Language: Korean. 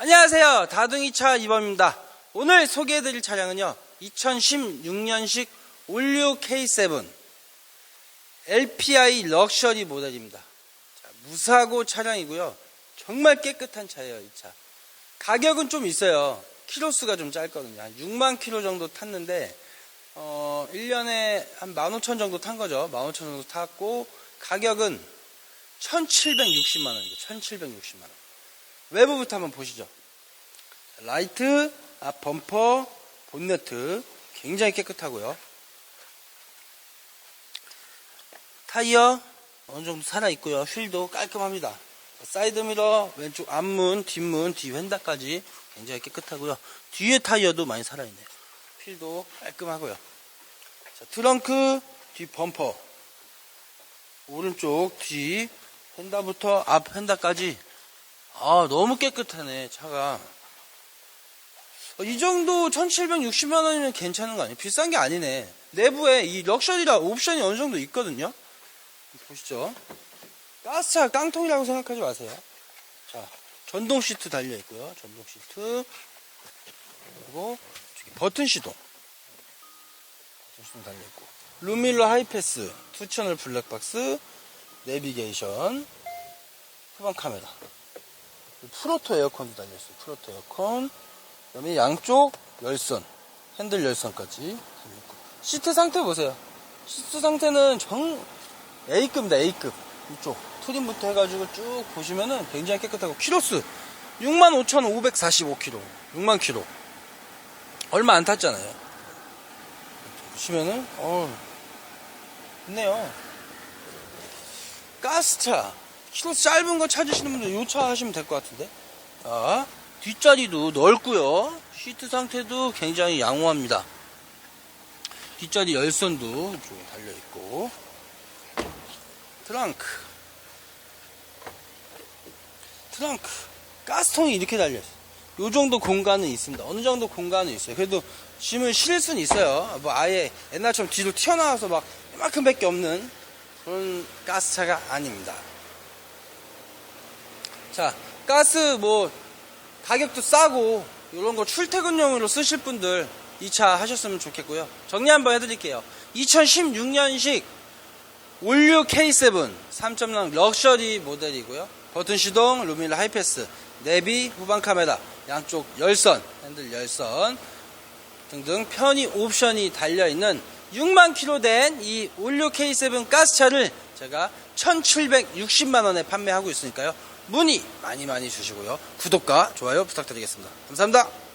안녕하세요. 다둥이차 이범입니다. 오늘 소개해드릴 차량은요. 2016년식 올류 K7 LPI 럭셔리 모델입니다. 자, 무사고 차량이고요. 정말 깨끗한 차예요, 이 차. 가격은 좀 있어요. 키로수가 좀 짧거든요. 한 6만 킬로 정도 탔는데, 어, 1년에 한 15,000 정도 탄 거죠. 15,000 정도 탔고, 가격은 1,760만 원입니다. 1,760만 원. 외부부터 한번 보시죠. 라이트, 앞 범퍼, 본네트 굉장히 깨끗하고요. 타이어 어느 정도 살아 있고요. 휠도 깔끔합니다. 사이드 미러, 왼쪽 앞문, 뒷문, 뒤 휀다까지 굉장히 깨끗하고요. 뒤에 타이어도 많이 살아 있네요. 휠도 깔끔하고요. 자, 트렁크, 뒤 범퍼, 오른쪽 뒤 휀다부터 앞 휀다까지 아 너무 깨끗하네 차가. 어, 이 정도 1760만 원이면 괜찮은 거 아니에요? 비싼 게 아니네. 내부에 이 럭셔리라 옵션이 어느 정도 있거든요? 보시죠. 가스차 깡통이라고 생각하지 마세요. 자 전동 시트 달려 있고요. 전동 시트. 그리고 버튼 시동. 버튼 시동 달려 있고. 루밀러 하이패스 투 채널 블랙박스 내비게이션 후방 카메라 프로토 에어컨도 달려있어요. 프로토 에어컨. 그 다음에 양쪽 열선 핸들 열선까지 달려있고. 시트 상태 보세요. 시트 상태는 정 A급입니다. A급. 이쪽 트림부터 해가지고 쭉 보시면은 굉장히 깨끗하고 키로수 65,545km 6만 킬로. 얼마 안 탔잖아요. 보시면은 어 있네요. 가스차 키로 짧은 거 찾으시는 분들 요 차 하시면 될 것 같은데. 자 뒷자리도 넓고요. 시트 상태도 굉장히 양호합니다. 뒷자리 열선도 이쪽에 달려있고. 트렁크. 트렁크. 가스통이 이렇게 달려있어요. 요 정도 공간은 있습니다. 어느 정도 공간은 있어요. 그래도 짐을 실을 수는 있어요. 뭐 아예 옛날처럼 뒤로 튀어나와서 막 이만큼 밖에 없는 그런 가스차가 아닙니다 자, 가스 뭐 가격도 싸고 이런 거 출퇴근용으로 쓰실 분들 이 차 하셨으면 좋겠고요. 정리 한번 해드릴게요. 2016년식 올류 K7 3.0 럭셔리 모델이고요. 버튼 시동, 루밀러 하이패스, 내비, 후방 카메라, 양쪽 열선, 핸들 열선 등등 편의 옵션이 달려있는 6만 킬로 된 이 올류 K7 가스차를 제가 1760만 원에 판매하고 있으니까요. 문의 많이 많이 주시고요. 구독과 좋아요 부탁드리겠습니다. 감사합니다.